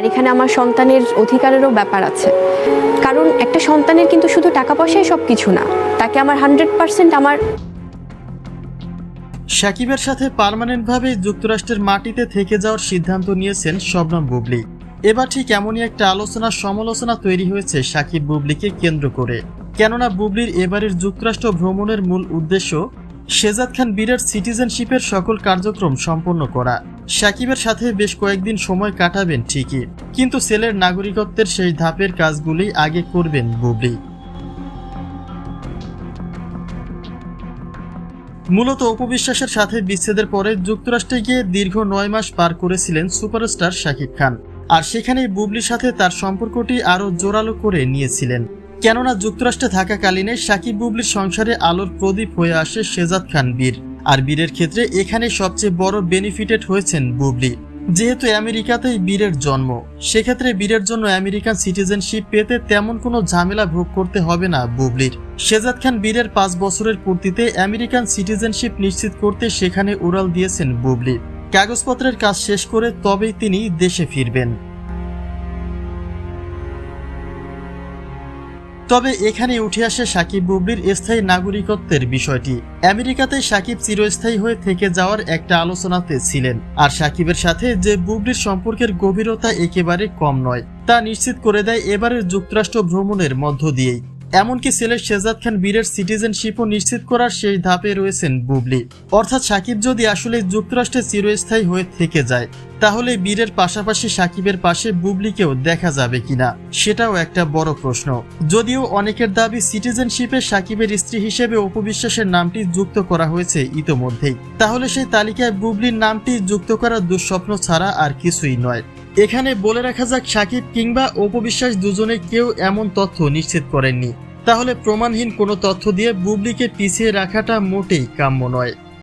আর এখানে আমার সন্তানের অধিকারেরও ব্যাপার আছে। কারণ একটা সন্তানের কিন্তু শুধু টাকা পয়সাই সব কিছু না, তাকে আমার হান্ড্রেড পার্সেন্ট আমার সাকিবের সাথে পার্মানেন্টভাবে যুক্তরাষ্ট্রের মাটিতে থেকে যাওয়ার সিদ্ধান্ত নিয়েছেন শবনম বুবলি। এবার ঠিক এমনই একটা আলোচনা সমালোচনা তৈরি হয়েছে সাকিব বুবলিকে কেন্দ্র করে। কেননা বুবলির এবারের যুক্তরাষ্ট্র ভ্রমণের মূল উদ্দেশ্য শেজাদ খান বীরের সিটিজেনশিপের সকল কার্যক্রম সম্পন্ন করা। সাকিবের সাথে বেশ কয়েকদিন সময় কাটাবেন, ঠিকই। কিন্তু ছেলের নাগরিকত্বের সেই ধাপের কাজগুলি আগে করবেন বুবলি। মূলত অপবিশ্বাসের সাথে বিচ্ছেদের পরে যুক্তরাষ্ট্রে গিয়ে দীর্ঘ নয় মাস পার করেছিলেন সুপারস্টার শাকিব খান। আর সেখানেই বুবলির সাথে তার সম্পর্কটি আরও জোরালো করে নিয়েছিলেন। কেননা যুক্তরাষ্ট্রে থাকাকালীনে সাকিব বুবলির সংসারে আলোর প্রদীপ হয়ে আসে শেজাদ খান বীর। আর বীরের ক্ষেত্রে এখানে সবচেয়ে বড় বেনিফিটেড হয়েছেন বুবলি। যেহেতু আমেরিকাতেই বীরের জন্ম, সেক্ষেত্রে বীরের জন্য আমেরিকান সিটিজেনশিপ পেতে তেমন কোনো ঝামেলা ভোগ করতে হবে না বুবলির। শেজাদ খান বীরের পাঁচ বছরের পূর্তিতে আমেরিকান সিটিজেনশিপ নিশ্চিত করতে সেখানে উড়াল দিয়েছেন বুবলি। কাগজপত্রের কাজ শেষ করে তবেই তিনি দেশে ফিরবেন। তবে এখানে উঠে আসে সাকিব বুবলির স্থায়ী নাগরিকত্বের বিষয়টি। আমেরিকাতে সাকিব চিরস্থায়ী হয়ে থেকে যাওয়ার একটা আলোচনাতে ছিলেন। আর সাকিবের সাথে যে বুবলির সম্পর্কের গভীরতা একেবারে কম নয়, তা নিশ্চিত করে দেয় এবারের যুক্তরাষ্ট্র ভ্রমণের মধ্য দিয়েই। এমনকি ছেলে শেজাদ খান বীরের সিটিজেনশিপও নিশ্চিত করার সেই ধাপে রয়েছেন বুবলি। অর্থাৎ সাকিব যদি আসলে যুক্তরাষ্ট্রে চিরস্থায়ী হয়ে থেকে যায়, তাহলে বীরের পাশাপাশি সাকিবের পাশে বুবলিকেও দেখা যাবে কিনা, সেটাও একটা বড় প্রশ্ন। যদিও অনেকের দাবি সিটিজেনশিপে সাকিবের স্ত্রী হিসেবে উপবিশ্বাসের নামটি যুক্ত করা হয়েছে ইতোমধ্যেই। তাহলে সেই তালিকায় বুবলির নামটি যুক্ত করার দুঃস্বপ্ন ছাড়া আর কিছুই নয়। এখানে বলে রাখা যাক, সাকিব কিংবা অপবিশ্বাস দুজনে কেউ এমন তথ্য নিশ্চিত করেননি। তাহলে প্রমাণহীন কোনো তথ্য দিয়ে বুবলিকে পিছিয়ে রাখাটা মোটেই কাম্য নয়।